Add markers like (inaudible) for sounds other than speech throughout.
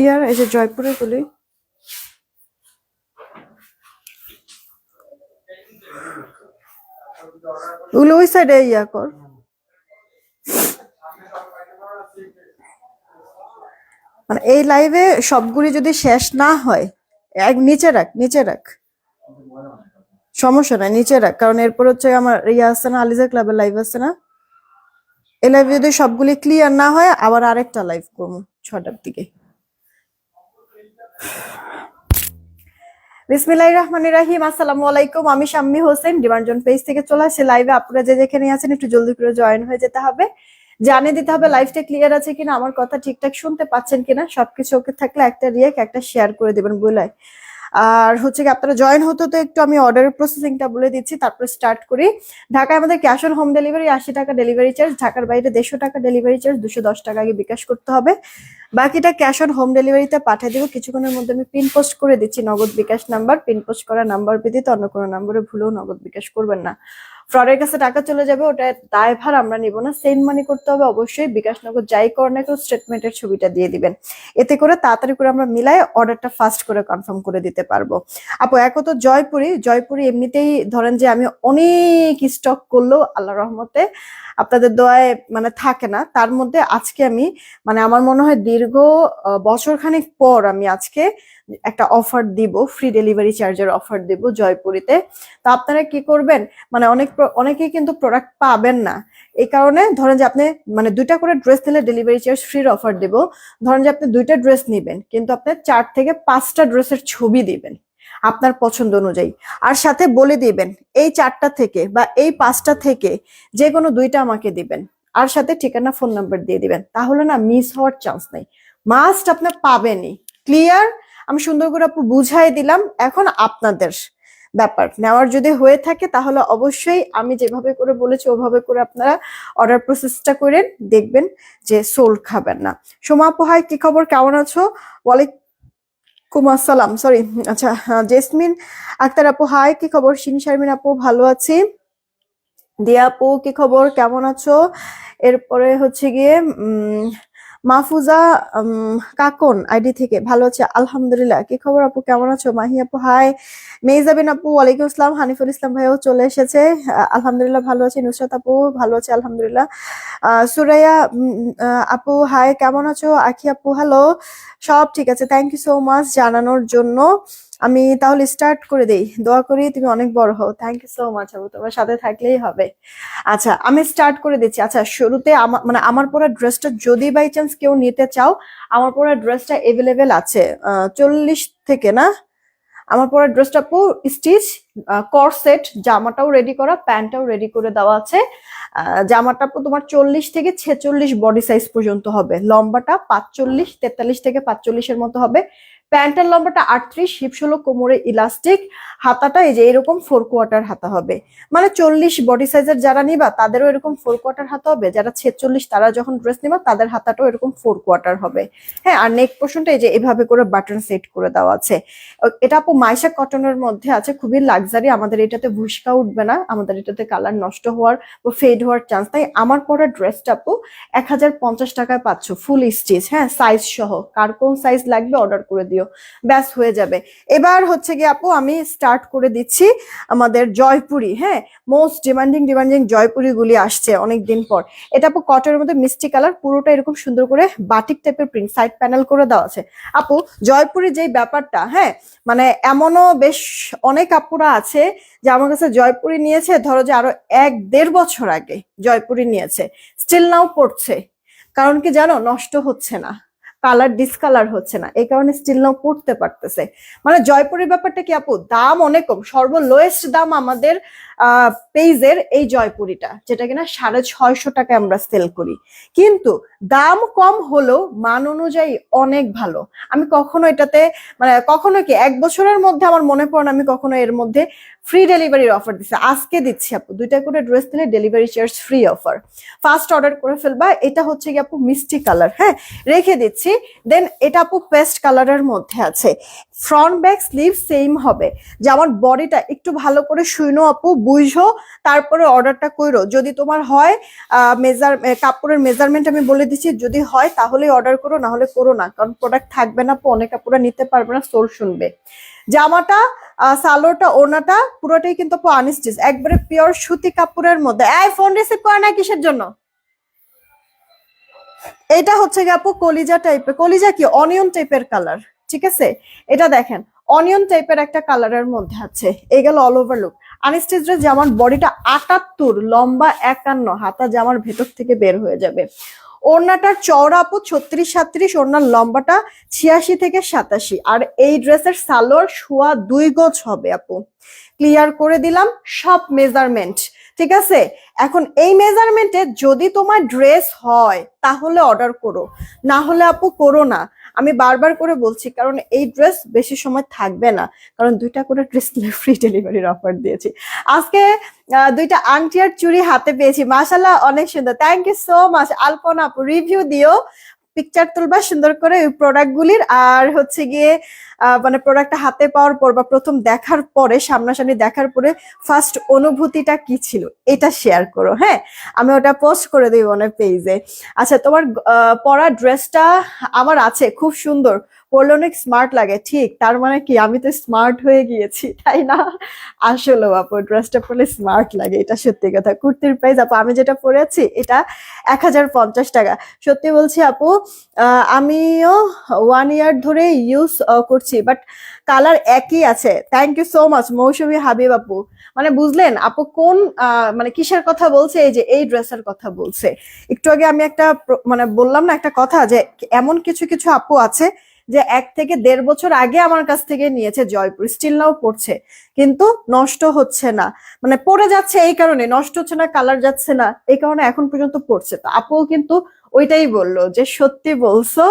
ইয়ার, এই যে জয়পুরে গুলি। ওগুলো ওই সাইডে ইয়া কর। মানে এই লাইভে সবগুলি যদি শেষ না হয় এক নিচে রাখ নিচে রাখ। সমস্যা নাই, নিচে রাখ। কারণ এরপর হচ্ছে আমার ইয়া আসছে না আলিজা ক্লাবের লাইভ আসছে না। এ লাইভ যদি সবগুলি ক্লিয়ার না হয়, আবার আরেকটা লাইভ করব ছটার দিকে। বিসমিল্লাহ রহমান রাহিম, আসসালামু আলাইকুম। আমি শাম্মী হোসেন ডিমান্ডজন পেজ থেকে চলে আসছে। লাইভে আপনারা যে যেখানে আছেন, একটু জলদি করে জয়েন হয়ে যেতে হবে। জানিয়ে দিতে হবে লাইফটা ক্লিয়ার আছে কিনা, আমার কথা ঠিকঠাক শুনতে পাচ্ছেন কিনা, সবকিছু ওকে থাকলে একটা রিয়েক একটা শেয়ার করে দেবেন বলে আর হচ্ছে কি, আপনারা জয়েন হতে তো একটু আমি অর্ডারের প্রসেসিংটা বলে দিচ্ছি, তারপর স্টার্ট করি। ঢাকায় আমাদের ক্যাশ অন হোম ডেলিভারি আশি টাকা ডেলিভারি চার্জ ঢাকার বাইরে দেড়শো টাকা ডেলিভারি চার্জ দুশো দশ টাকা আগে বিকাশ করতে হবে। বাকিটা ক্যাশ অন হোম ডেলিভারিতে পাঠিয়ে দেবো, কিছুক্ষণের মধ্যে আমি পিন পোস্ট করে দিচ্ছি, Nagad bKash number pin post করা নাম্বার ব্যতীত অন্য কোনো নাম্বারে ভুলেও নগদ বিকাশ করবেন না। ফ্রডের কাছে টাকা চলে যাবে, ওটা দায়ভার আমরা নিব না। সেন্ড মানি করতে হবে অবশ্যই। বিকাশ নগদ যাই কর না কেউ স্টেটমেন্টের ছবিটা দিয়ে দিবেন। এতে করে তাড়াতাড়ি করে আমরা মিলাই অর্ডারটা ফাস্ট করে কনফার্ম করে দিতে পারব। আপু, এক তো জয়পুরি। জয়পুরি এমনিতেই ধরেন যে আমি অনেক স্টক করলেও আল্লাহ রহমতে আপনাদের দোয়ায় মানে থাকে না। তার মধ্যে আজকে আমি মানে আমার মনে হয় দীর্ঘ বছরখানেক পর আমি আজকে একটা অফার দিব ফ্রি ডেলিভারি চার্জের অফার দিব জয়পুরিতে। তো আপনারা কি করবেন? মানে অনেক অনেকেই কিন্তু প্রোডাক্ট পাবেন না। এই কারণে ধরেন যে আপনি মানে দুইটা করে ড্রেস নিলে ডেলিভারি চার্জ ফ্রির অফার দেব। ধরেন যে আপনি দুইটা ড্রেস নেবেন, কিন্তু আপনি চার থেকে পাঁচটা ড্রেসের ছবি দিবেন আপনার পছন্দ অনুযায়ী। আর সাথে বলে দিবেন, এই চারটা থেকে বা এই পাঁচটা থেকে যে কোনো দুইটা আমাকে দিবেন। আর সাথে ঠিকানা ফোন নাম্বার দিয়ে দিবেন। তাহলে না মিস হওয়ার চান্স নেই। মাস্ট আপনার পাবেনই। ক্লিয়ার আমি সুন্দর করে আপু বুঝাই দিলাম। এখন আপনাদের ব্যাপার। নেওয়ার যদি হয়ে থাকে তাহলে অবশ্যই আমি যেভাবে করে বলেছি ওভাবে করে আপনারা অর্ডার প্রসেসটা করেন দেখবেন যে সোল খাবেন না। সোমা আপু কি খবর? কেমন আছো? ওয়ালাইকুম আসসালাম। সরি আচ্ছা আহ, জেসমিন আক্তার আপু হাই কি খবর? শিন শারমিন আপু ভালো আছি? দিয়া আপু কি খবর? কেমন আছো? এরপরে হচ্ছে গিয়ে উম মাহফুজা কাকন, আইডি থেকে ভালো আছে? আলহামদুলিল্লাহ। কি খবর আপু? কেমন আছো? মাহি আপু, হাই। মেজাবিন আপু, ওয়ালাইকুম আসসালাম। হানিফুল ইসলাম ভাইও চলে এসেছে। আলহামদুলিল্লাহ ভালো আছে। নুসরাত আপু, ভালো আছে, আলহামদুলিল্লাহ। সুরাইয়া আপু, হাই, কেমন আছো? আখি আপু, হ্যালো। সব ঠিক আছে। থ্যাংক ইউ সো মাচ জানানোর জন্য। আমি তাহলে স্টার্ট করে দেই। দোয়া করি তুমি অনেক বড় হও। থ্যাংক ইউ সো মাচ আপু তোমার সাথে থাকলেই হবে। আচ্ছা আমি স্টার্ট করে দিচ্ছি। আচ্ছা শুরুতে আমার মানে আমার পরা ড্রেসটা যদি বাই চান্স কেউ নিতে চাও, আমার পরা ড্রেসটা এভেলেবেল আছে। চল্লিশ থেকে না? আমার পরা ড্রেসটা পু স্টিচ করসেট জামাটাও রেডি করা প্যান্টটাও রেডি করে দেওয়া আছে। জামাটা তোমার চল্লিশ থেকে ছেচল্লিশ বডি সাইজ পর্যন্ত হবে। লম্বাটা পাঁচচল্লিশ, তেতাল্লিশ থেকে পাঁচচল্লিশের মতো হবে। প্যান্টের লম্বাটা আটত্রিশ হিপ ষোলো কোমরে ইলাস্টিক, হাতাটা এই যে এরকম ফোর কোয়ার্টার হাতা হবে। মানে চল্লিশ বডি সাইজের যারা নিবা, তাদেরও এরকম ফোর কোয়ার্টার হাতা হবে। যারা ছেচল্লিশ, তারা যখন ড্রেস নিবা, তাদের হাতাটাও এরকম ফোর কোয়ার্টার হবে। হ্যাঁ আর নেক পোর্শনটা এই যে এভাবে করে বাটন সেট করে দেওয়া আছে। এটা আপু মাইশা কটনের মধ্যে আছে, খুবই লাক্সারি আমাদের এটাতে ভুসকা উঠবে না, আমাদের এটাতে কালার নষ্ট হওয়ার বা ফেড হওয়ার চান্স তাই আমার পরা ড্রেসটা আপু এক হাজার পঞ্চাশ টাকায় পাচ্ছ ফুল স্টিচ হ্যাঁ সাইজ সহ। কার কোন সাইজ লাগবে অর্ডার করে দিও। ব্যাস হয়ে যাবে। এবার হচ্ছে গিয়ে আপু, আমি স্টার্ট করে দিচ্ছি আমাদের জয়পুরি হ্যাঁ? মোস্ট ডিমান্ডিং ডিমান্ডিং জয়পুরি গুলি আসছে অনেক দিন পর। এটা আপু কটনের মধ্যে মিষ্টি কালার, পুরোটা এরকম সুন্দর করে বাটিক টাইপের প্রিন্ট সাইড প্যানেল করে দেওয়া আছে। আপু, জয়পুরি যেই ব্যাপারটা হ্যাঁ? মানে এমনও বেশ অনেক আপুরা আছে যে আমার কাছে জয়পুরি নিয়েছে, ধরো যে আরও এক দেড় বছর আগে জয়পুরি নিয়েছে। স্টিল নাও পড়ছে। কারণ কি জানো, নষ্ট হচ্ছে না। কালার ডিসকালার হচ্ছে না। এই কারণে স্টিল নাও পড়তে পারতেছে। মানে জয়পুরের ব্যাপারটা কি আপু? দাম অনেক কম। সর্বলোয়েস্ট দাম আমাদের পেজের এই জয়পুরিটা, যেটা কিনা সাড়ে ছয়শো টাকায় আমরা সেল করি। কিন্তু দাম কম হলেও মান অনুযায়ী অনেক ভালো। আমি কখনো এটাতে মানে কখনো কি এক বছরের মধ্যে আমার মনে পড়ে আমি কখনো এর মধ্যে ফ্রি ডেলিভারির অফার দিচ্ছি আজকে দিচ্ছি আপু। দুইটা করে ড্রেস দিলে delivery charge free offer first order করে ফেলবা। এটা হচ্ছে কি আপু, মিষ্টি কালার হ্যাঁ রেখে দিচ্ছি। দেন এটা আপু পেস্ট কালারের মধ্যে আছে। ফ্রন্ট ব্যাক স্লিভ সেম হবে। যে আমার বডিটা একটু ভালো করে শুইনো আপু বুঝো তারপরে অর্ডারটা করো যদি তোমার হয় মেজার কাপড়ের মেজারমেন্ট আমি বলে দিচ্ছি যদি হয় তাহলেই অর্ডার করো না হলে করো না। কারণ প্রোডাক্ট থাকবে না আপু অনেক আপুরা নিতে পারবে না সোল শুনবে। জামাটা আহ, সালোয়ারটা ওড়নাটা পুরোটাই কিন্তু আপু আনস্টিচ একবারে পিওর সুতি কাপড়ের মধ্যে। এই ফোন রিসিভ করে না কিসের জন্য? এটা হচ্ছে আপু কলিজা টাইপের কলিজা কি? অনিয়ন টাইপের কালার ঠিক আছে? এটা দেখেন অনিয়ন টাইপের একটা কালারের মধ্যে আছে, এই গেল অল ওভার লুক আনস্টিচ জামার বডিটা আটাত্তর, লম্বা একান্ন, হাতা জামার ভেতর থেকে বের হয়ে যাবে। ওড়নাটার চওড়া আপু ছত্রিশ সাত্রিশ ওড়নার লম্বাটা ছিয়াশি থেকে সাতাশি। আর এই ড্রেসের সালোয়ার, শোয়া দুই গজ হবে আপু। ক্লিয়ার করে দিলাম, সব মেজারমেন্ট ঠিক আছে? এখন এই মেজারমেন্টে যদি তোমার ড্রেস হয়, তাহলে অর্ডার করো। না হলে আপু করো না। আমি বারবার করে বলছি, কারণ এই ড্রেস বেশি সময় থাকবে না। কারণ দুইটা করে ড্রেস ফ্রি ডেলিভারির অফার দিয়েছি। আজকে দুইটা আংটি আর চুড়ি হাতে পেয়েছি। মাশাল্লাহ অনেক সুন্দর। Thank you so much Alpana আপু রিভিউ দিও। পিকচার তুলবা, সুন্দর করে ওই প্রোডাক্ট গুলির আর হচ্ছে গিয়ে মানে প্রোডাক্টটা হাতে পাওয়ার পর বা প্রথম দেখার পরে, সামনাসামনি দেখার পরে ফার্স্ট অনুভূতিটা কি ছিল? এটা শেয়ার করো হ্যাঁ? আমি ওটা পোস্ট করে দিই মনে পেজে আচ্ছা তোমার পরা ড্রেসটা আমার আছে, খুব সুন্দর। পরলে অনেক স্মার্ট লাগে, ঠিক। তার মানে কি? আমি তো স্মার্ট হয়ে গিয়েছি, তাই না? আসলে আপু ড্রেসটা পরলে স্মার্ট লাগে, এটা সত্যি কথা। কুর্তির প্রাইস আপু, আমি যেটা পরেছি, এটা এক হাজার পঞ্চাশ টাকা। সত্যি বলছি আপু আমিও ওয়ান ইয়ার ধরে ইউজ করছি বাট কালার একই আছে। Thank you so much Mousumi Habib আপু। মানে বুঝলেন, আপু কোন মানে কিসের কথা বলছে, এই যে এই ড্রেসের কথা বলছে। একটু আগে আমি একটা মানে বললাম না একটা কথা যে, এমন কিছু কিছু আপু আছে যে এক থেকে দেড় বছর আগে আমার কাছ থেকে নিয়েছে জয়পুর। স্টিল নাও পড়ছে। কিন্তু নষ্ট হচ্ছে না। মানে পড়ে যাচ্ছে এই কারণে। নষ্ট হচ্ছে না কালার যাচ্ছে না, এই কারণে এখন পর্যন্ত পড়ছে। তো আপুও কিন্তু ওইটাই বলল যে, সত্যি বলছো,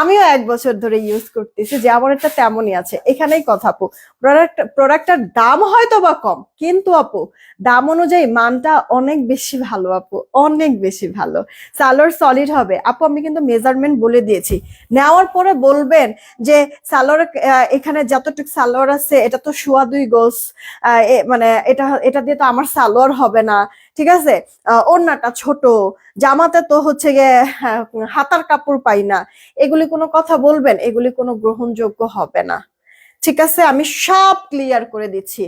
আমিও এক বছর ধরে ইউজ করতেছি, যে আমার এটা তেমনই আছে। এখানেই কথা আপু। প্রোডাক্ট প্রোডাক্টটার দাম হয়তো বা কম, কিন্তু আপু, দাম অনুযায়ী মানটা অনেক বেশি ভালো আপু, অনেক বেশি ভালো। সালোয়ার সলিড হবে। আপু, আমি কিন্তু মেজারমেন্ট বলে দিয়েছি। নেওয়ার পরে বলবেন যে সালোয়ার এখানে যতটুকু সালোয়ার আছে, এটা তো সোয়া দুই গোস মানে এটা এটা দিয়ে তো আমার সালোয়ার হবে না। ঠিক আছে? ওড়নাটা ছোট জামাতে তো হচ্ছে গিয়ে হ্যাঁ, হাতার কাপড় পাই না। এগুলি কোনো কথা বলবেন এগুলি কোনো গ্রহণযোগ্য হবে না। ঠিক আছে? আমি সব ক্লিয়ার করে দিচ্ছি।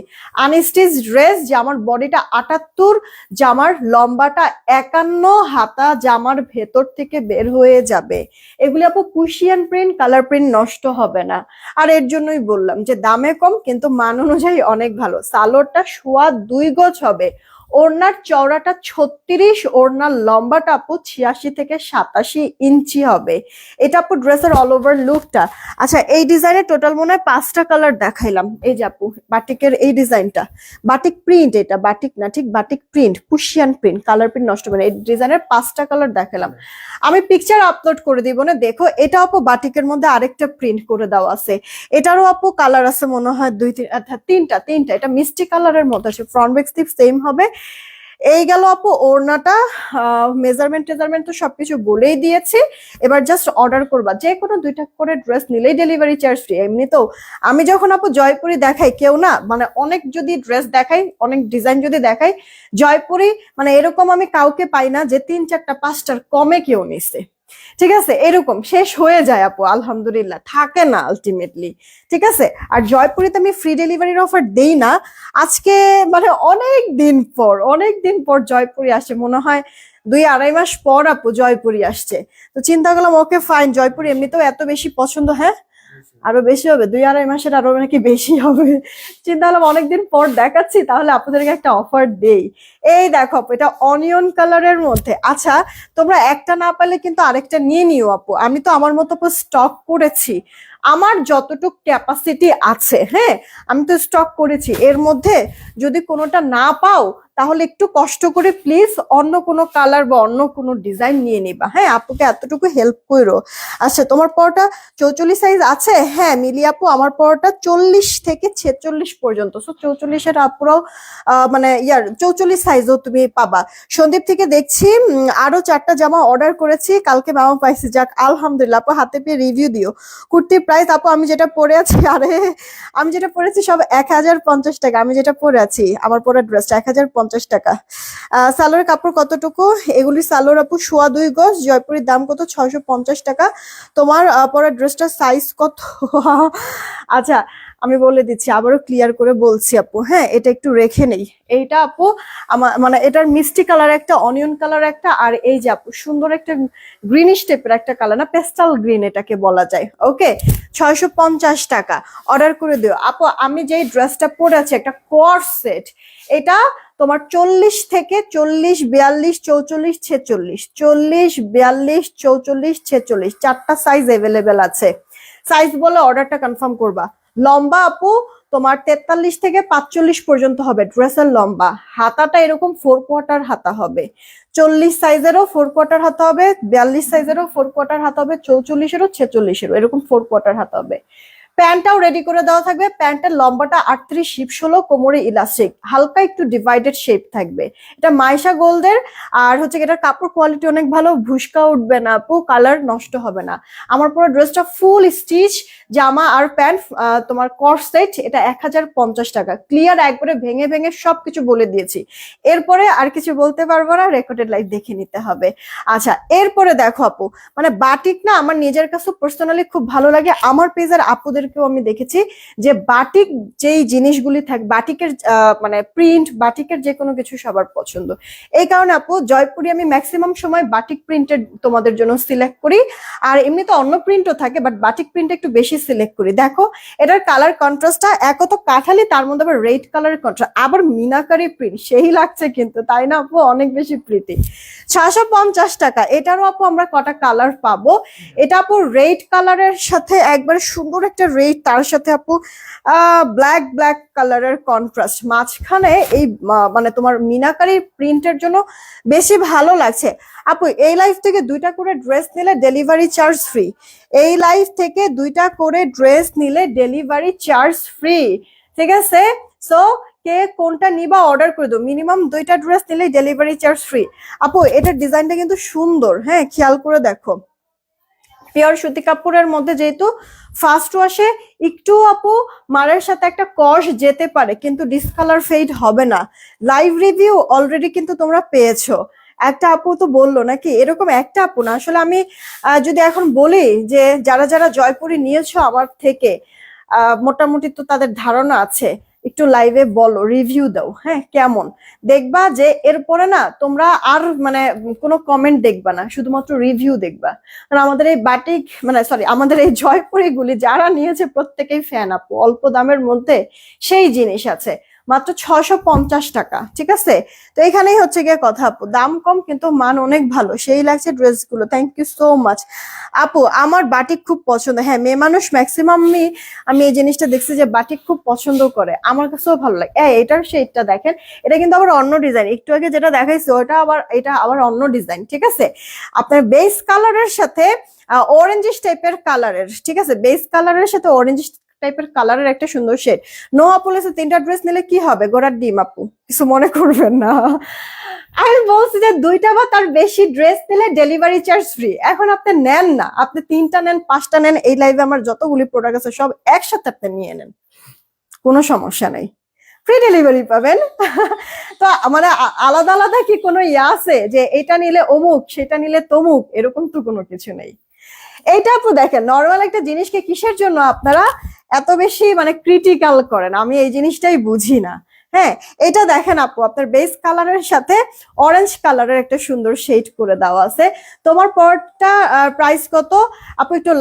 আনস্টিচ ড্রেস জামার বডিটা আটাত্তর জামার লম্বাটা একান্ন হাতা জামার ভেতর থেকে বের হয়ে যাবে। এগুলি আপু কুশিয়ান প্রিন্ট কালার প্রিন্ট নষ্ট হবে না। আর এর জন্যই বললাম যে দামে কম কিন্তু মান অনুযায়ী অনেক ভালো। সালোয়ারটা সোয়া দুই গজ হবে। ওড়নার চওড়াটা ছত্রিশ, ওড়নার লম্বাটা আপু ছিয়াশি থেকে সাতাশি ইঞ্চি হবে। এটা আপু ড্রেসের অল ওভার লুকটা আচ্ছা এই ডিজাইনের টোটাল মনে হয় পাঁচটা কালার দেখাইলাম। এই যে আপু বাটিকের এই ডিজাইনটা। বাটিক প্রিন্ট এটা বাটিক না, ঠিক বাটিক প্রিন্ট পুশিয়ান প্রিন্ট কালার প্রিন্ট নষ্ট হবে না। এই ডিজাইনের পাঁচটা কালার দেখালাম আমি পিকচার আপলোড করে দিব না। দেখো, এটা আপু বাটিকের মধ্যে আরেকটা প্রিন্ট করে দেওয়া আছে। এটারও আপু কালার আছে মনে হয় দুই, তিন অর্থাৎ তিনটা তিনটা। এটা মিষ্টি কালারের মধ্যে আছে। ফ্রন্ট ব্যাক স্লিপ সেম হবে। এই গেল আপু ওড়নাটা মেজারমেন্ট টেজারমেন্ট তো সবকিছু বলেই দিয়েছি। এবার জাস্ট অর্ডার করবা। যে কোনো দুইটা করে ড্রেস নিলেই ডেলিভারি চার্জ ফ্রি এমনি তো। আমি যখন আপু জয়পুরি দেখাই, কেউ না মানে অনেক যদি ড্রেস দেখাই, অনেক ডিজাইন যদি দেখাই, জয়পুরি মানে এরকম আমি কাউকে পাই না যে তিন চারটা, পাঁচটার কমে কেউ নিছে। ঠিক আছে? এরকম শেষ হয়ে যায় আপু, আলহামদুলিল্লাহ। থাকে না আলটিমেটলি ঠিক আছে? আর জয়পুরিতে আমি ফ্রি ডেলিভারির অফার দেই না। আজকে মানে অনেক দিন পর, অনেক দিন পর জয়পুরি আসে। মনে হয় দুই আড়াই মাস পর আপু জয়পুরি আসছে। তো চিন্তা করলাম ওকে ফাইন জয়পুরি এমনিতেও এত বেশি পছন্দ হ্যাঁ? আরও বেশি হবে, দুই আড়াই মাসের আরও নাকি বেশি হবে। চিন্তা করলাম অনেকদিন পর দেখাচ্ছি, তাহলে আপনাদেরকে একটা অফার দেই। এই দেখো, এটা অনিয়ন কালারের মধ্যে। আচ্ছা তোমরা একটা না পারলে কিন্তু আরেকটা নিয়ে নিও আপু। আমি তো আমার মতো স্টক করেছি। আমার যতটুক ক্যাপাসিটি আছে হ্যাঁ আমি তো স্টক করেছি। এর মধ্যে যদি কোনোটা না পাও তাহলে একটু কষ্ট করে প্লিজ অন্য কোনো কালার বা অন্য কোনো ডিজাইন নিয়ে নিবা। হ্যাঁ আপুকে এতটুকু হেল্প করো। আচ্ছা তোমার পরোটা চৌচল্লিশ সাইজ আছে? হ্যাঁ মিলি আপু, আমার পরোটা চল্লিশ থেকে ছেচল্লিশ পর্যন্ত। সো চৌচল্লিশের আপুরাও মানে ইয়ার, চৌচল্লিশ সাইজও তুমি পাবা। সন্দীপ থেকে দেখছি আরও চারটা জামা অর্ডার করেছি। কালকে মামা পাইছি। যাক, আলহামদুলিল্লাহ, আপু, হাতে পেয়ে রিভিউ দিও। কুর্তির প্রাইস আপু, আমি যেটা পরে আছি, আরে, আমি যেটা পরেছি সব এক হাজার পঞ্চাশ টাকা। আমি যেটা পরে আছি, আমার পরে ড্রেসটা এক হাজার পঞ্চাশ টাকা। আহ, সালোয়ারের কাপড় কতটুকু? এগুলি সালোয়ার আপু সোয়া দুই গজ জয়পুরের দাম কত? ছয়শো পঞ্চাশ টাকা। তোমার আহ, পরা ড্রেসটার সাইজ কত? আচ্ছা আমি বলে দিচ্ছি, আবারও ক্লিয়ার করে বলছি আপু হ্যাঁ এটা একটু রেখে নেই। এইটা আপু আমার মানে এটার মিষ্টি কালার একটা অনিয়ন কালার একটা, আর এই যে আপু, সুন্দর একটা গ্রিনিশ টাইপের একটা কালার না পেস্টাল গ্রিন এটাকে বলা যায় ওকে ছয়শো পঞ্চাশ টাকা অর্ডার করে দিও। আপু, আমি যেই ড্রেসটা পরে আছি, একটা কোর্স সেট এটা তোমার চল্লিশ থেকে চল্লিশ, বিয়াল্লিশ, চৌচল্লিশ, ছেচল্লিশ, চল্লিশ, বিয়াল্লিশ, চৌচল্লিশ, ছেচল্লিশ, চারটা সাইজ এভেলেবেল আছে। সাইজ বলে অর্ডারটা কনফার্ম করবা। লম্বা আপু, তোমার তেতাল্লিশ থেকে পাঁচচল্লিশ পর্যন্ত হবে ড্রেসের লম্বা। হাতাটা এরকম ফোর কোয়ার্টার হাতা হবে। চল্লিশ সাইজেরও ফোর কোয়ার্টার হাতা হবে, বিয়াল্লিশ সাইজেরও ফোর কোয়ার্টার হাতা হবে, চৌচল্লিশেরও ছেচল্লিশেরও এরকম ফোর কোয়ার্টার হাতা হবে। প্যান্টটাও রেডি করে দেওয়া থাকবে। প্যান্টের লম্বাটা আটত্রিশ শিপ ষোলো, কোমরে ইলাস্টিক হালকা একটু ডিভাইডেড শেপ থাকবে। এটা মাইশা গোল্ডের। আর হচ্ছে এটার কাপড় কোয়ালিটি অনেক ভালো। ভুসকা উঠবে না আপু কালার নষ্ট হবে না। আমার পুরো ড্রেসটা ফুল স্টিচ জামা আর প্যান্ট তোমার কর্সেট এটা এক হাজার পঞ্চাশ টাকা। ক্লিয়ার একবারে ভেঙে ভেঙে সবকিছু বলে দিয়েছি। এরপরে আর কিছু বলতে পারব না রেকর্ডেড লাইভ দেখে নিতে হবে। আচ্ছা এরপরে দেখো আপু মানে বাটিক না আমার নিজের কাছে পার্সোনালি খুব ভালো লাগে। আমার পেজের আপুদেরকেও আমি দেখেছি যে বাটিক যেই জিনিসগুলি থাকে, বাটিকের মানে প্রিন্ট বাটিকের যে কোনো কিছু সবার পছন্দ। এই কারণে আপু, জয়পুরি আমি ম্যাক্সিমাম সময় বাটিক প্রিন্টের তোমাদের জন্য সিলেক্ট করি। আর এমনি তো অন্য প্রিন্টও থাকে বাট বাটিক প্রিন্ট একটু বেশি সিলেক্ট করি। দেখো, এটার কালার কন্ট্রাস্টটা এক তো কাঠালি, তার মধ্যে আবার রেড কালারের কন্ট্রাস্ট আবার মিনাকারি প্রিন্ট সেই লাগছে কিন্তু, তাই না আপু? অনেক বেশি প্রিটি ছশো পঞ্চাশ টাকা, এটারও আপু আমরা কটা কালার পাবো। এটা আপু রেড কালারের সাথে একবার সুন্দর একটা রেড তার সাথে আপু ব্ল্যাক ব্ল্যাক কালারের কন্ট্রাস্ট মাঝখানে এই মানে তোমার মিনাকারি প্রিন্টের জন্য বেশি ভালো লাগছে। আপু, এই লাইফ থেকে দুইটা করে ড্রেস নিলে ডেলিভারি চার্জ ফ্রি এই লাইফ থেকে দুইটা করে ড্রেস নিলে ডেলিভারি চার্জ ফ্রি ঠিক আছে? সো কে কোনটা নিবা অর্ডার করে দাও। মিনিমাম দুইটা ড্রেস নিলেই ডেলিভারি চার্জ ফ্রি আপু, এটার ডিজাইনটা কিন্তু সুন্দর। হ্যাঁ খেয়াল করে দেখো। পিওর সুতি কাপড়ের মধ্যে যেহেতু ফার্স্ট ওয়াশে একটু আপু মারের সাথে একটা কষ যেতে পারে, কিন্তু ডিসকালার ফেড হবে না। লাইভ রিভিউ অলরেডি কিন্তু তোমরা পেয়েছ। একটা আপু তো বলল নাকি? এরকম একটা আপু না? আসলে আমি যদি এখন বলি যে যারা যারা জয়পুরি নিয়েছো আমার থেকে মোটামুটি তো তাদের ধারণা আছে। একটু লাইভে বলো রিভিউ দাও হ্যাঁ কেমন? দেখবা যে এরপরে না তোমরা আর মানে কোনো কমেন্ট দেখবা না, শুধুমাত্র রিভিউ দেখবা। আর আমাদের এই বাটিক মানে সরি আমাদের এই জয়পুরি গুলি যারা নিয়েছে প্রত্যেকেই ফ্যান আপু, অল্প দামের মধ্যে সেই জিনিস আছে। মাত্র ছশো পঞ্চাশ টাকা, ঠিক আছে? তো এখানেই হচ্ছে গিয়ে কথা আপু, দাম কম কিন্তু মান অনেক ভালো, সেই লাগছে ড্রেসগুলো থ্যাংক ইউ সো মাচ আপু, আমার বাটিক খুব পছন্দ হ্যাঁ মেয়ে মানুষ ম্যাক্সিমামই আমি এই জিনিসটা দেখছি যে বাটিক খুব পছন্দ করে, আমার কাছেও ভালো লাগে। হ্যাঁ এটার শেডটা দেখেন, এটা কিন্তু আবার অন্য ডিজাইন একটু আগে যেটা দেখাইছে, ওটা আবার, এটা আবার অন্য ডিজাইন ঠিক আছে? আপনার বেস কালারের সাথে অরেঞ্জিস টাইপের কালারের ঠিক আছে? বেস কালারের সাথে অরেঞ্জ টাইপের কালারের একটা সুন্দর শেড নো আপুলেসে তিনটা ড্রেস নিলে কি হবে? গোড়ার ডিম, আপু। কিছু মনে করবেন না। আমি বলছি যে দুইটা বা তার বেশি ড্রেস নিলে ডেলিভারি চার্জ ফ্রি এখন আপনি নেন না। আপনি তিনটা নেন, পাঁচটা নেন, এই লাইভে আমার যতগুলি প্রোডাক্ট আছে, সব একসাথে আপনি নিয়ে নেন। কোনো সমস্যা নেই। ফ্রি ডেলিভারি পাবেন। তো মানে আলাদা আলাদা কি কোনো ইয়ে আছে? যে এটা নিলে অমুক, সেটা নিলে তমুক, এরকম তো কোনো কিছু নেই। এইটা আপু দেখেন নর্মাল একটা জিনিসকে কিসের জন্য আপনারা এত বেশি মানে ক্রিটিক্যাল করেন, আমি এই জিনিসটাই বুঝি না। হ্যাঁ এটা দেখেন আপু, আপনার বেস কালারের সাথে অরেঞ্জ কালারের একটা সুন্দর শেড করে দেওয়া আছে। তোমার পরটা প্রাইস কত? আপু, একটু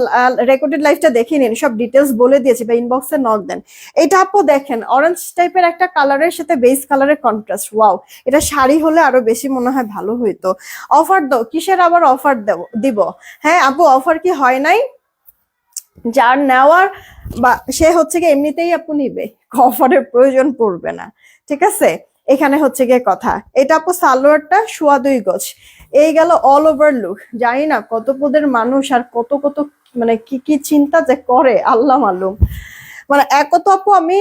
রেকর্ডেড লাইফটা দেখে নিন, সব ডিটেলস বলে দিয়েছি, বা ইনবক্সে নক দেন। এটা আপু দেখেন অরেঞ্জ টাইপের একটা কালারের সাথে বেস কালারের কন্ট্রাস্ট ওয়াও এটা শাড়ি হলে আরও বেশি মনে হয় ভালো হইতো। অফার দাও কিসের আবার অফার দেব, দিব? হ্যাঁ আপু অফার কি হয় নাই? যার নেওয়ার বা সে হচ্ছে গিয়ে এমনিতেই আপু নিবে অফারের প্রয়োজন পড়বে না, ঠিক আছে? এখানে হচ্ছে গিয়ে কথা, এটা আপু সালোয়ারটা সোয়া দুই গজ, এই গেল অল ওভার লুক জানি না কত পদের মানুষ আর কত কত মানে কি কি চিন্তা যে করে, আল্লাহ মালুম। মানে এক তো আপু আমি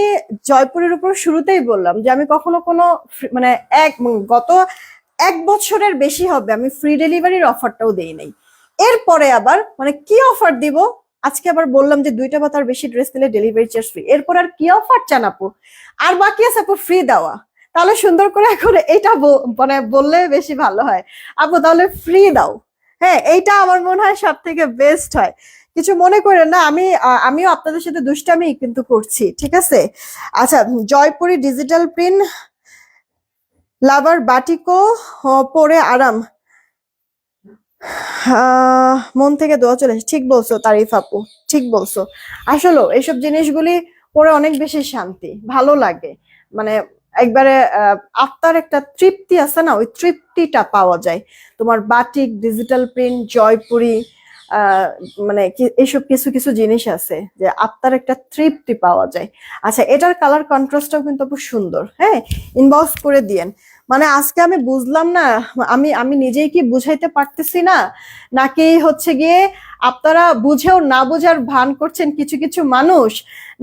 জয়পুরের উপর শুরুতেই বললাম যে আমি কখনো কোনো মানে এক গত এক বছরের বেশি হবে, আমি ফ্রি ডেলিভারির অফারটাও দেই নাই। এরপরে আবার মানে কি অফার দিব? আজকে আবার বললাম যে দুইটা বা তার বেশি ড্রেস নিলে ডেলিভারি চার্জ ফ্রি এরপর আর কি অফার চান আপু আর বাকি আছে আপু ফ্রি দেওয়া। তাহলে সুন্দর করে এখন এটা মানে বললে বেশি ভালো হয়। আপু, তাহলে ফ্রি দাও। হ্যাঁ এইটা আমার মনে হয় সব থেকে বেস্ট হয়। কিছু মনে করেন না, আমি আমিও আপনাদের সাথে দুষ্টামি কিন্তু করছি, ঠিক আছে? আচ্ছা জয়পুরি ডিজিটাল প্রিন্ট লাভার বাটিকো পরে আরাম। মন থেকে দোয়া চলে ঠিক বলছো তারিফ আপু, ঠিক বলছো। আসলে এইসব জিনিসগুলি পরে অনেক বেশি শান্তি, ভালো লাগে। মানে একবারে আত্মার একটা তৃপ্তি আছে না, ওই তৃপ্তিটা পাওয়া যায়। তোমার বাটিক ডিজিটাল প্রিন্ট জয়পুরি মানে এইসব কিছু কিছু জিনিস আছে যে আত্মার একটা তৃপ্তি পাওয়া যায়। আচ্ছা এটার কালার কন্ট্রাস্টটাও কিন্তু খুব সুন্দর হ্যাঁ? ইনবক্স করে দিয়েন। মানে আজকে আমি বুঝলাম না, আমি আমি নিজেই কি বুঝাইতে পারতেছি না? নাকি হচ্ছে গিয়ে আপনারা বুঝেও না বোঝার ভান করছেন কিছু কিছু মানুষ,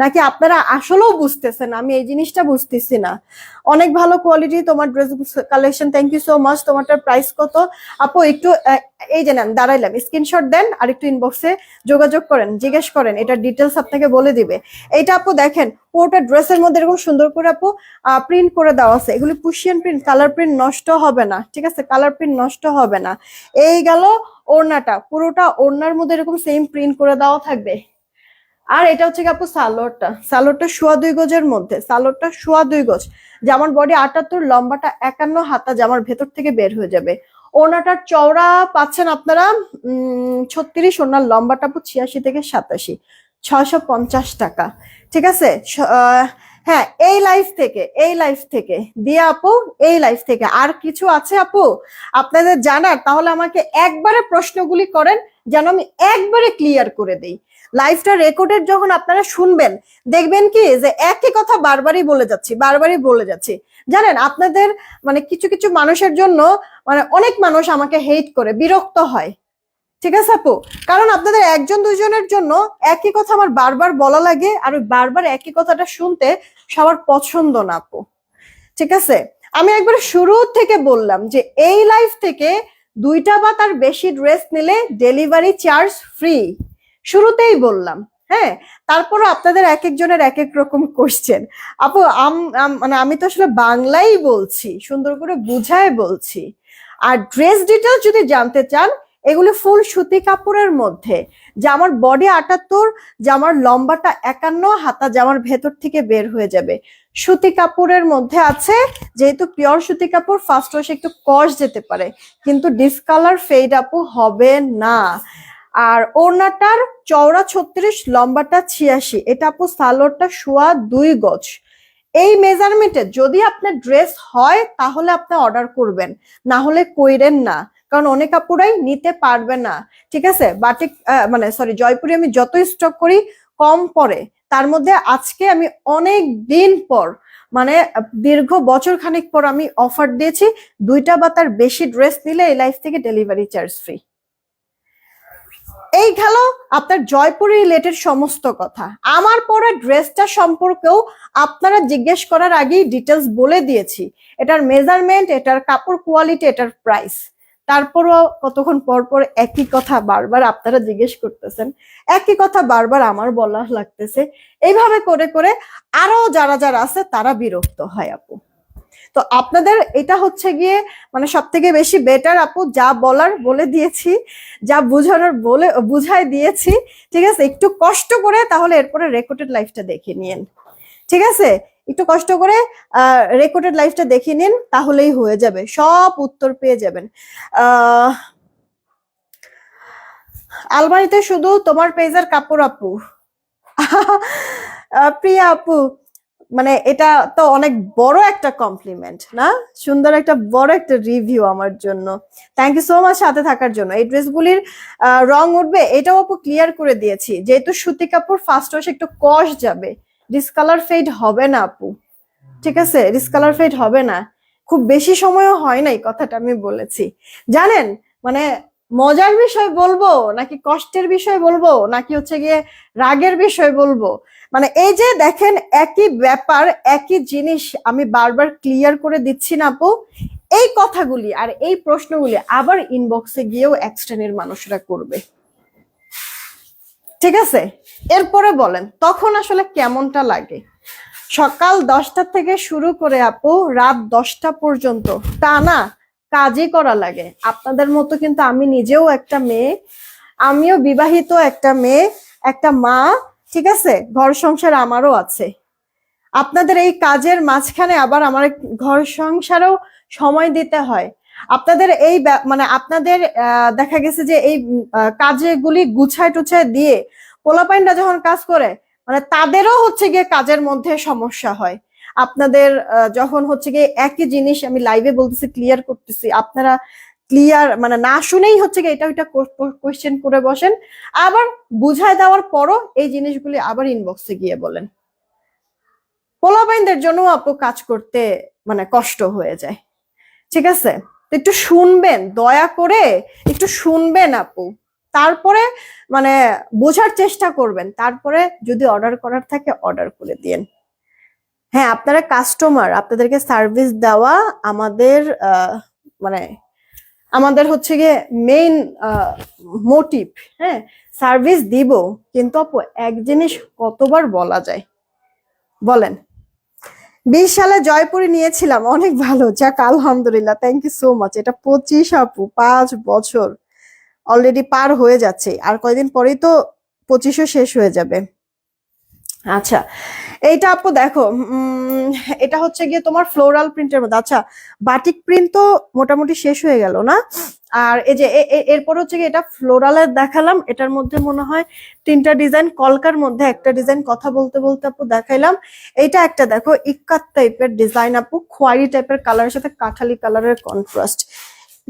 নাকি আপনারা আসলেও বুঝতেছেন? আমি এই জিনিসটা বুঝতেছি না। অনেক ভালো কোয়ালিটি তোমার dress collection thank you so much তোমারটার price কত? আপু, একটু এই যে নেন, দাঁড়াইলাম। স্ক্রিনশট দেন আর একটু ইনবক্সে যোগাযোগ করেন, জিজ্ঞেস করেন, এটা ডিটেলস আপনাকে বলে দিবে। এটা আপু দেখেন, পুরোটা ড্রেসের মধ্যে এরকম সুন্দর করে আপু প্রিন্ট করে দেওয়া আছে। এগুলি পুশিয়ান প্রিন্ট কালার প্রিন্ট নষ্ট হবে না, ঠিক আছে? কালার প্রিন্ট নষ্ট হবে না। এই গেল ওড়নাটা, পুরোটা ওড়নার মধ্যে এরকম সেম প্রিন্ট করে দেওয়া থাকবে। আর এটা হচ্ছে আপু সালোয়ারটা। সালোয়ারটা সোয়া দুই গজের মধ্যে। সালোয়ারটা সোয়া দুই গজ। জামার বডি আটাত্তর, লম্বাটা একান্ন হাতা জামার ভেতর থেকে বের হয়ে যাবে। ওনাটার চওড়া পাচ্ছেন আপনারা ছত্রিশ ওনার লম্বাটা আপু ছিয়াশি থেকে সাতাশি। ছয়শো টাকা। ঠিক আছে? হ্যাঁ এই লাইফ থেকে, এই লাইফ থেকে। দিয়ে আপু, এই লাইফ থেকে। আর কিছু আছে আপু? আপনাদের জানার? তাহলে আমাকে একবারে প্রশ্নগুলি করেন, যেন আমি একবারে ক্লিয়ার করে দেই। লাইফটা রেকর্ডেড যখন আপনারা শুনবেন, দেখবেন কি? যে একই কথা বারবারই বলে যাচ্ছি, বারবারই বলে যাচ্ছি। জানেন, আপনাদের মানে কিছু কিছু মানুষের জন্য মানে অনেক মানুষ আমাকে হেট করে, বিরক্ত হয়। ঠিক আছে আপু? কারণ আপনাদের একজন, দুজনের জন্য একই কথা আমার বারবার বলা লাগে, আর বারবার একই কথাটা শুনতে সবার পছন্দ না, আপু। ঠিক আছে? আমি একবার শুরু থেকে বললাম যে, এই লাইফ থেকে দুইটা বা তার বেশি ড্রেস নিলে ডেলিভারি চার্জ ফ্রি শুরুতেই বললাম হ্যাঁ? তারপরও আপনাদের এক একজনের এক এক রকম কোশ্চেন আপু মানে আমি তো আসলে বাংলাই বলছি, সুন্দর করে বুঝায় বলছি। আর ড্রেস ডিটেল যদি জানতে চান এগুলো ফুল সুতি কাপড়ের মধ্যে। জামার বডি আটাত্তর জামার লম্বাটা একান্ন, হাতা জামার ভেতর থেকে বের হয়ে যাবে। সুতি কাপড়ের মধ্যে আছে, যেহেতু পিওর সুতি কাপড় ফার্স্ট ওয়াশে একটু কস যেতে পারে। কিন্তু ডিসকালার ফেড আপু হবে না। আর ওড়নাটার চওড়া ছত্রিশ, লম্বাটা ছিয়াশি। এটা আপু সালোয়ারটা শোয়া দুই গজ। এই মেজারমেন্টে যদি আপনার ড্রেস হয়, তাহলে আপনি অর্ডার করবেন। না হলে কইরেন না। কারণ অনেক আপুরাই নিতে পারবে না। ঠিক আছে? বাটিক মানে সরি জয়পুরে আমি যতই স্টক করি, কম পরে তার মধ্যে আজকে আমি অনেক দিন পর মানে দীর্ঘ বছর খানিক পর আমি অফার দিয়েছি। দুইটা বা তার বেশি ড্রেস নিলে এই লাইফ থেকে ডেলিভারি চার্জ ফ্রি এই গেল আপনার জয়পুর রিলেটেড সমস্ত কথা। আমার পরে ড্রেসটা সম্পর্কেও আপনারা জিজ্ঞেস করার আগেই ডিটেলস বলে দিয়েছি। এটার মেজারমেন্ট এটার কাপড় কোয়ালিটি এটার প্রাইস তারপরও কতক্ষণ পর পর একই কথা বারবার আপনারা জিজ্ঞেস করতেছেন। একই কথা বারবার আমার বলা লাগতেছে। এইভাবে করে করে আরও যারা যারা আছে তারা বিরক্ত হয় আপু। তো আপনাদের এটা হচ্ছে গিয়ে মানে সব থেকে বেশি বেটার আপু যা বলার বলে দিয়েছি, যা বুঝানোর বলে বুঝাই দিয়েছি, ঠিক আছে? একটু কষ্ট করে তাহলে এরপরে রেকর্ডেড লাইফটা দেখে নিন। ঠিক আছে? একটু কষ্ট করে রেকর্ডেড লাইফটা দেখে নিন, তাহলেই হয়ে যাবে। সব উত্তর পেয়ে যাবেন। আলমারিতে শুধু তোমার পেজের কাপড় আপু। প্রিয়া আপু মানে এটা তো অনেক বড় একটা কমপ্লিমেন্ট না? সুন্দর একটা বড় একটা রিভিউ আমার জন্য। থ্যাংক ইউ সো মাচ সাথে থাকার জন্য। এই ড্রেসগুলির রং উঠবে, এটাও আপু ক্লিয়ার করে দিয়েছি। যেহেতু সুতি কাপড় ফার্স্ট ওয়াশ একটু কষ যাবে। ডিসকালার ফেড হবে না আপু। ঠিক আছে? ডিসকালার ফেড হবে না। খুব বেশি সময়ও হয় না এই কথাটা আমি বলেছি। জানেন মানে মজার বিষয় বলব, নাকি কষ্টের বিষয় বলব, নাকি হচ্ছে গিয়ে রাগের বিষয় বলব? মানে এই যে দেখেন একই ব্যাপার, একই জিনিস আমি বারবার ক্লিয়ার করে দিচ্ছি না আপু। এই কথাগুলি আর এই প্রশ্নগুলি আবার ইনবক্সে গিয়েও এক শ্রেণির মানুষরা করবে। ঠিক আছে? এরপরে বলেন, তখন আসলে কেমনটা লাগে? সকাল দশটা থেকে শুরু করে আপু, রাত দশটা পর্যন্ত। তা না, কাজই করা লাগে। আপনাদের মতো কিন্তু আমি নিজেও একটা মেয়ে, আমিও বিবাহিত একটা মেয়ে, একটা মা ঠিক আছে? ঘর সংসার আমারও আছে। আপনাদের এই কাজের মাঝখানে আবার আমার ঘর সংসারেও সময় দিতে হয়। আপনাদের এই মানে আপনাদের দেখা গেছে যে এই কাজেগুলি গুছায় টুছায় দিয়ে পোলাপাইনরা যখন কাজ করে মানে তাদেরও হচ্ছে গিয়ে কাজের মধ্যে সমস্যা হয়। আপনাদের যখন হচ্ছে গিয়ে একই জিনিস আমি লাইভে বলতেছি ক্লিয়ার করতেছি, আপনারা ক্লিয়ার মানে না শুনেই হচ্ছে গিয়ে এটা ওইটা কোয়েশ্চেন করে বসেন। আবার বুঝায় দেওয়ার পরও এই জিনিসগুলি আবার ইনবক্সে গিয়ে বলেন। পোলাপাইনদের জন্য আপু কাজ করতে মানে কষ্ট হয়ে যায়। ঠিক আছে? একটু শুনবেন, দয়া করে একটু শুনবেন আপু। তারপরে মানে বোঝার চেষ্টা করবেন। তারপরে যদি অর্ডার করার থাকে অর্ডার করে দিন হ্যাঁ আপনারা কাস্টমার আপনাদেরকে সার্ভিস দেওয়া আমাদের মানে আমাদের হচ্ছে গিয়ে মেইন মোটিভ হ্যাঁ? সার্ভিস দিব, কিন্তু আপু এক জিনিস কতবার বলা যায়? বলেন। বিশ সালে জয়পুরে নিয়েছিলাম, অনেক ভালো। যাক, আলহামদুলিল্লাহ থ্যাংক ইউ সো মাচ এটা পঁচিশ আপু, পাঁচ বছর। অলরেডি পার হয়ে যাচ্ছে। আর কয়দিন পরেই তো পঁচিশও শেষ হয়ে যাবে। আচ্ছা এইটা আপু দেখো এটা হচ্ছে গিয়ে তোমার ফ্লোরাল প্রিন্টের মধ্যে। আচ্ছা বাটিক প্রিন্ট তো মোটামুটি শেষ হয়ে গেল না? আর এই যে এরপর হচ্ছে গিয়ে এটা ফ্লোরালের দেখালাম। এটার মধ্যে মনে হয় তিনটা ডিজাইন কলকার মধ্যে একটা ডিজাইন কথা বলতে বলতে আপু দেখাইলাম। এইটা একটা দেখো, ইক্কাত টাইপের ডিজাইন আপু, খোয়ারি টাইপের কালারের সাথে কাঠালি কালারের কন্ট্রাস্ট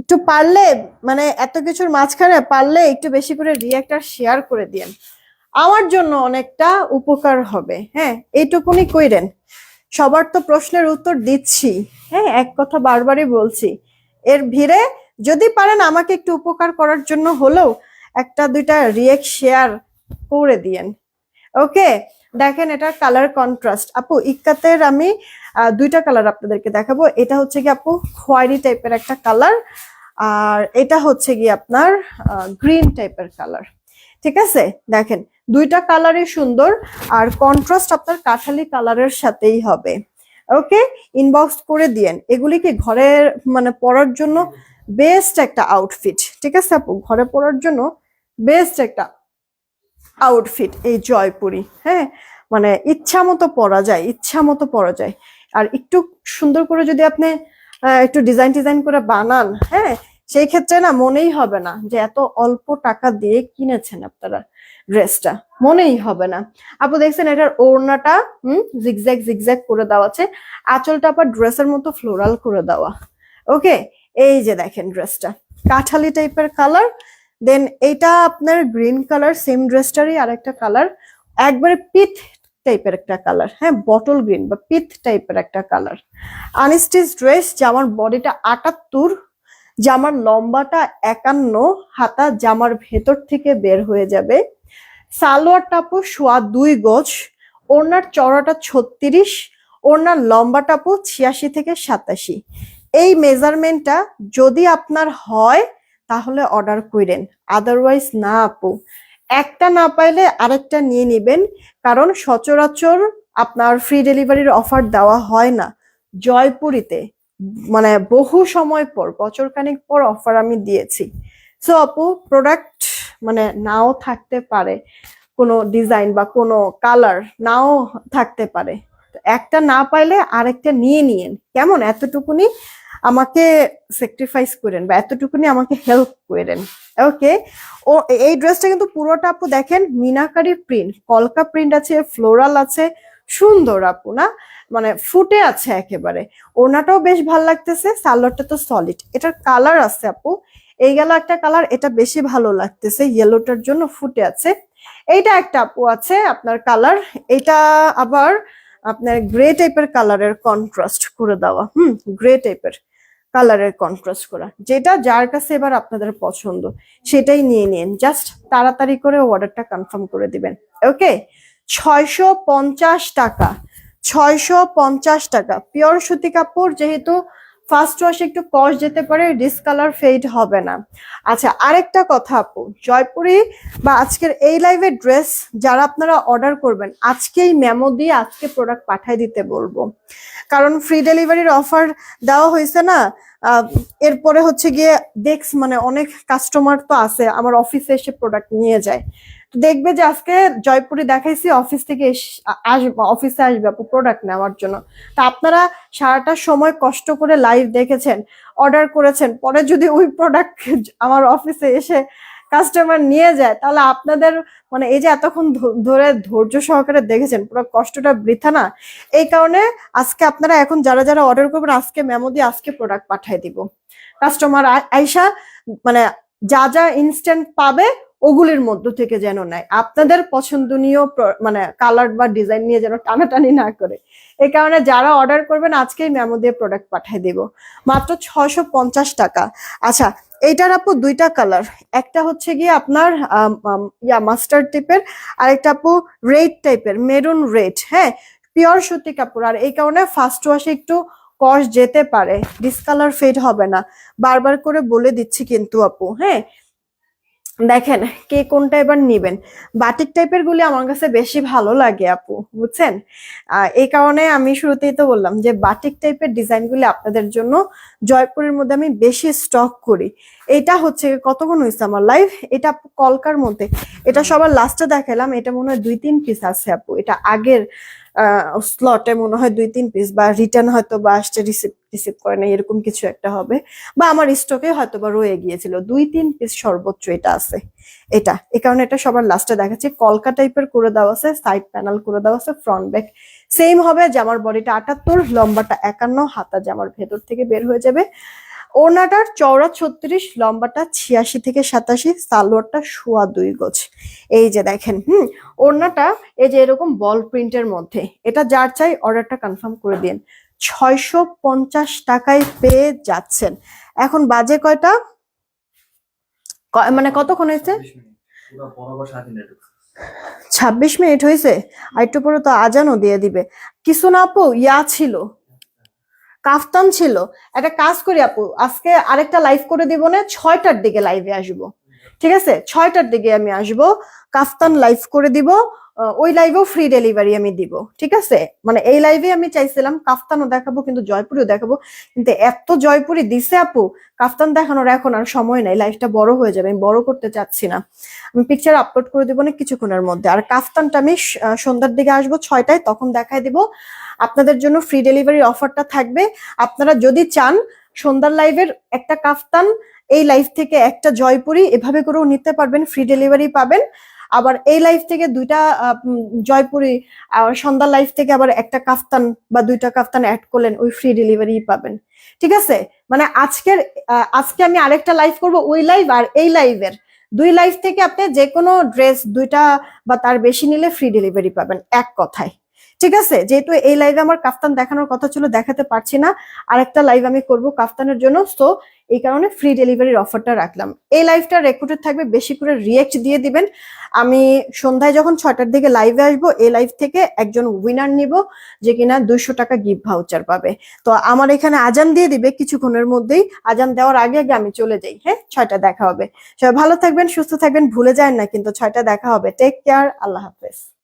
একটু পারলে মানে এত কিছুর মাঝখানে পারলে একটু বেশি করে রিয়াক্টার শেয়ার করে দিয়েন। আমার জন্য অনেকটা উপকার হবে। হ্যাঁ এইটুকুনি কইরেন। সবার তো প্রশ্নের উত্তর দিচ্ছি। হ্যাঁ এক কথা বারবারই বলছি। এর ভিড়ে যদি পারেন আমাকে একটু উপকার করার জন্য হলেও একটা দুইটা রিয়েক্ট শেয়ার করে দিয়েন। ওকে, দেখেন এটা কালার কন্ট্রাস্ট। আপু, ইক্কাতের আমি দুইটা কালার আপনাদেরকে দেখাবো। এটা হচ্ছে কি আপু খয়েরি টাইপের একটা কালার, আর এটা হচ্ছে কি আপনার গ্রিন টাইপের কালার। ঠিক আছে? দেখেন, দুইটা কালারই সুন্দর, আর কন্ট্রাস্ট আপনার কাঠালি কালারের সাথেই হবে। ওকে? ইনবক্স করে দিয়েন। এগুলি কি ঘরের মানে পরার জন্য বেস্ট একটা আউটফিট ঠিক আছে আপু? ঘরে পরার জন্য বেস্ট একটা আউটফিট এই জয়পুরি হ্যাঁ? মানে ইচ্ছা মতো পরা যায়, ইচ্ছা মতো পরা যায়। আর একটু সুন্দর করে যদি আপনি একটু ডিজাইন ডিজাইন করে বানান হ্যাঁ? সেই ক্ষেত্রে না মনেই হবে না যে এত অল্প টাকা দিয়ে কিনেছেন আপনারা ড্রেসটা। মনেই হবে না। আপু দেখছেন এটার ওড়নাটা, হুম জিগজ্যাগ জিগজ্যাগ করে দেওয়া আছে। আঁচলটা আবার ড্রেসের মতো ফ্লোরাল করে দেওয়া। ওকে, এই যে দেখেন ড্রেসটা। কাঠালি টাইপের কালার দেন এটা আপনার গ্রিন কালার সেম ড্রেসটারই আর একটা কালার একবারে পিথ টাইপের একটা কালার হ্যাঁ বটল গ্রিন বা পিথ টাইপের একটা কালার আনস্টিচ ড্রেস জামার বডিটা আটাত্তর জামার লম্বাটা একান্ন, হাতা জামার ভেতর থেকে বের হয়ে যাবে। সালোয়ার টাপু সোয়া দুই গজ, ওড়নার চড়াটা ছত্রিশ, ওড়নার লম্বা টাপু ছিয়াশি থেকে সাতাশি। এই মেজারমেন্টটা যদি আপনার হয়, তাহলে অর্ডার করেন আদারওয়াইজ না, আপু। একটা না পাইলে আরেকটা নিয়ে নেবেন, কারণ সচরাচর আপনার ফ্রি ডেলিভারির অফার দেওয়া হয় না। জয়পুরিতে। মানে বহু সময় পর বছর খানিক পর অফার আমি দিয়েছি। সো আপু প্রোডাক্ট মানে নাও থাকতে পারে, কোনো ডিজাইন বা কোনো কালার নাও থাকতে পারে। একটা না পাইলে আরেকটা নিয়ে নিয়েন। কেমন? এতটুকুনি আমাকে স্যাক্রিফাইস করেন বা এতটুকুনি আমাকে হেল্প করেন। ওকে ও, এই ড্রেসটা কিন্তু পুরোটা আপু দেখেন মিনাকারি প্রিন্ট কলকা প্রিন্ট আছে ফ্লোরাল আছে সুন্দর আপু, না? মানে ফুটে আছে একেবারে। ওড়নাটাও বেশ ভালো লাগতেছে, সালোয়ারটা তো সলিড এটার কালার আছে আপু। এই গেল একটা কালার এটা বেশি ভালো লাগতেছে। ইয়েলোটার জন্য ফুটে আছে। এইটা একটা আপু আছে আপনার কালার এটা আবার আপনার গ্রে টাইপের কালারের কন্ট্রাস্ট করে দেওয়া। হুম গ্রে টাইপের কালারের কন্ট্রাস্ট করা। যেটা যার কাছে এবার আপনাদের পছন্দ, সেটাই নিয়ে নিন। জাস্ট তাড়াতাড়ি করে অর্ডারটা কনফার্ম করে দিবেন। ওকে ছয়শো পঞ্চাশ টাকা, ছয়শো পঞ্চাশ টাকা। পিওর সুতি কাপড় যেহেতু ফার্স্ট ওয়াশে একটু কস যেতে পারে ডিসকালার ফেড হবে না। আচ্ছা আরেকটা কথা আপু, জয়পুরি বা আজকের এই লাইভের ড্রেস যারা আপনারা অর্ডার করবেন, আজকেই মেমো দিয়ে আজকে প্রোডাক্ট পাঠিয়ে দিতে বলব। কারণ ফ্রি ডেলিভারির অফার দেওয়া হয়েছে না এরপরে হচ্ছে গিয়ে দেখস মানে অনেক কাস্টমার তো আছে, আমার অফিসে এসে প্রোডাক্ট নিয়ে যায়। তো দেখবে যে আজকে জয়পুরে দেখাইছি অফিস থেকে আসবে অফিসে আসবে আপু প্রোডাক্ট নেওয়ার জন্য। তা আপনারা সারাটা সময় কষ্ট করে লাইভ দেখেছেন অর্ডার করেছেন, পরে যদি ওই প্রোডাক্ট (laughs) আমার অফিসে এসে কাস্টমার নিয়ে যায়, তাহলে আপনাদের মানে এই যে এতক্ষণ ধরে ধৈর্য সহকারে দেখেছেন, পুরো কষ্টটা বৃথা না? এই কারণে আজকে আপনারা এখন যারা যারা অর্ডার করবেন, আজকে মেমো দিয়ে আজকে প্রোডাক্ট পাঠিয়ে দিব। কাস্টমার আইসা মানে যা যা ইনস্ট্যান্ট পাবে ওগুলির মধ্য থেকে যেন নেয়। আপনাদের পছন্দনীয় মানে কালার বা ডিজাইন নিয়ে যেন টানাটানি না করে। এই কারণে যারা অর্ডার করবেন, আজকেই মেমো দিয়ে প্রোডাক্ট পাঠিয়ে দিব। মাত্র পঞ্চাশ টাকা। আচ্ছা এইটার আপু দুইটা কালার একটা হচ্ছে গিয়ে আপনার ইয়া মাস্টার টাইপের আর একটা আপু রেড টাইপের মেরুন রেড হ্যাঁ? পিওর সুতি কাপড়। আর এই কারণে ফার্স্ট ওয়াশে একটু কস যেতে পারে। ডিসকালার ফেড হবে না। বারবার করে বলে দিচ্ছি কিন্তু আপু হ্যাঁ? দেখেন, কে কোনটা এবার নিবেন? বাটিক টাইপের গুলি আমার কাছে বেশি ভালো লাগে, আপু, বুঝছেন? এই কারণে আমি শুরুতেই তো বললাম যে, বাটিক টাইপের ডিজাইন গুলি আপনাদের জন্য জয়পুরের মধ্যে আমি বেশি স্টক করি। এটা হচ্ছে কতক্ষণ হয়েছে আমার লাইভ এটা কলকার মধ্যে। এটা সবার লাস্টে দেখালাম এটা মনে হয় দুই তিন পিস আছে, আপু। এটা আগের স্লটে মনে হয় দুই, তিন পিস বা রিটার্ন হয়তো বা আসছে রিসিভ রিসিভ করে না এরকম কিছু একটা হবে। বা আমার স্টকে হয়তো বা রয়ে গিয়েছিল। দুই, তিন পিস সর্বোচ্চ এটা আছে। এটা এই কারণে এটা সবার লাস্টে দেখাচ্ছে। কলকা টাইপের করে দেওয়া আছে সাইড প্যানেল করে দেওয়া আছে ফ্রন্ট ব্যাক সেম হবে জামার বডিটা আটাত্তর, লম্বাটা একান্ন, হাতা জামার ভেতর থেকে বের হয়ে যাবে। ওড়নাটার চওড়া ছত্রিশ লম্বাটা ছিয়াশি থেকে সাতাশি সালোয়ারটা সোয়া দুই গজ এই যে দেখেন হুম ওড়নাটা এই যে এরকম বল প্রিন্টের মধ্যে এটা যার চাই অর্ডারটা কনফার্ম করে দিন। ছয়শো পঞ্চাশ টাকায় পেয়ে যাচ্ছেন। এখন বাজে কয়টা? মানে কতক্ষণ হয়েছে? ছাব্বিশ মিনিট হয়েছে? আর একটু পরে তো আজানও দিয়ে দিবে। কিছু না আপু ইয়া ছিল। কাফতান ছিল। একটা কাজ করি আপু, আজকে আরেকটা লাইভ করে দিব না, ছয়টার দিকে লাইভে আসব। ঠিক আছে? ছয়টার দিকে আমি আসব, কাফতান লাইভ করে দিব ওই লাইভেও ফ্রি ডেলিভারি আমি দিব। ঠিক আছে? মানে এই লাইভে আমি চাইছিলাম কাফতানও দেখাবো, কিন্তু জয়পুরিও দেখাবো। কিন্তু এত জয়পুরি দিছে আপু, কাফতান দেখানোর এখন আর সময় নাই লাইভটা বড় হয়ে যাবে, আমি বড় করতে চাচ্ছি না। আমি পিকচার আপলোড করে দিব না কিছুক্ষণের মধ্যে। আর কাফতানটা আমি সন্ধ্যার দিকে আসব, ছয়টায় তখন দেখাই দিব। আপনাদের জন্য ফ্রি ডেলিভারি অফারটা থাকবে। আপনারা যদি চান সন্ধ্যার লাইভের একটা কাফতান, এই লাইভ থেকে একটা জয়পুরি, এভাবে করেও নিতে পারবেন ফ্রি ডেলিভারি পাবেন। আবার এই লাইভ থেকে দুইটা জয়পুরি সন্ধ্যার লাইভ থেকে আবার একটা কাফতান বা দুইটা কাফতান অ্যাড করলেন, ওই ফ্রি ডেলিভারি পাবেন। ঠিক আছে? মানে আজকের আজকে আমি আরেকটা লাইভ করব, ওই লাইভ আর এই লাইভের দুই লাইভ থেকে আপনি যে কোনো ড্রেস দুইটা বা তার বেশি নিলে ফ্রি ডেলিভারি পাবেন, এক কথায়। ঠিক আছে? যেহেতু এই লাইভে আমার কাফতান দেখানোর কথা ছিল, দেখাতে পারছি না। আর একটা লাইভ আমি করব কাফতানের জন্য। তো এই কারণে ফ্রি ডেলিভারির অফারটা রাখলাম। এই লাইভটা রেকর্ডেড থাকবে, বেশি করে রিয়েক্ট দিয়ে দিবেন। আমি সন্ধ্যায় যখন ছটার দিকে লাইভে আসব, এই লাইভ থেকে একজন উইনার নিব, যে কিনা দুইশো টাকা গিফট ভাউচার পাবে। তো আমার এখানে আজান দিয়ে দিবে কিছুক্ষণের মধ্যেই। আজান দেওয়ার আগে আগে আমি চলে যাই হ্যাঁ? ছয়টা দেখা হবে। সবাই ভালো থাকবেন, সুস্থ থাকবেন। ভুলে যায় না, কিন্তু ছয়টা দেখা হবে। টেক কেয়ার আল্লাহ হাফেজ।